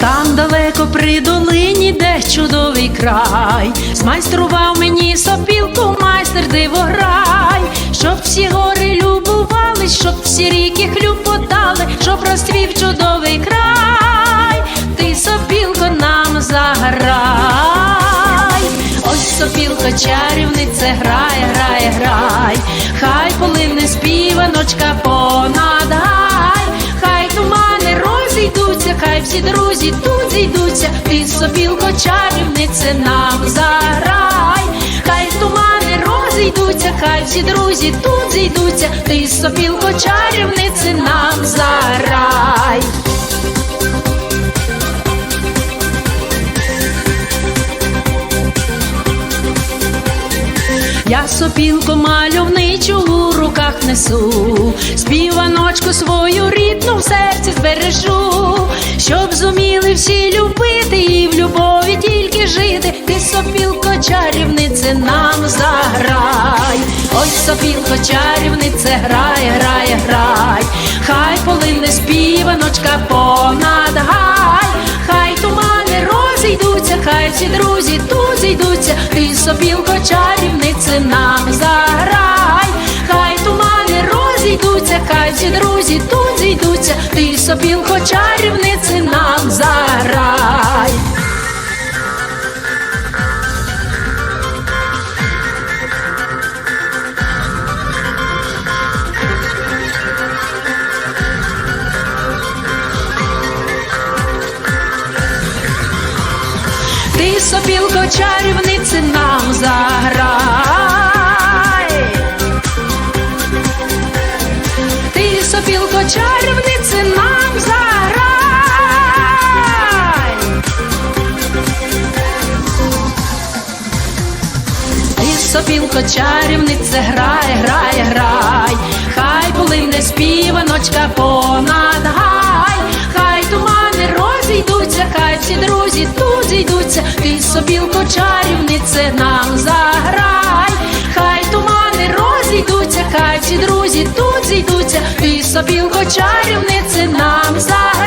Там далеко при долині, де чудовий край, змайстрував мені сопілку, майстер дивограй, щоб всі гори любувались, щоб всі ріки хлюпотали, щоб розцвів чудовий край. Ось сопілко чарівниця грає, грає, грай, хай полине співаночка понад гай, хай тумани розійдуться, хай всі друзі тут зійдуться, ти сопілко чарівнице нам заграй, хай тумани розійдуться, хай всі друзі тут зійдуться, ти сопілко чарівнице нам заграй. Я сопілку мальовничу у руках несу, співаночку свою рідну в серці збережу, щоб зуміли всі любити і в любові тільки жити. Ти сопілко чарівнице нам заграй. Ой, сопілко чарівнице грає, грає, грай. Хай полине співаночка понад гай, розійдуться, хай всі друзі тут зійдуться, ти сопілко чарівнице нам заграй, хай тумани розійдуться, хай всі друзі тут зійдуться, ти сопілко чарівнице нам заграй. Ти сопілко чарівнице нам заграй. Ти сопілко чарівнице нам заграй. Ти сопілко чарівнице грає, грає, грай, хай полине співаночка понад всі тут зійдуться, ти собілко чарівнице нам заграй, хай тумани розійдуться, хай всі друзі тут зійдуться, ти собілко чарівнице нам заграй.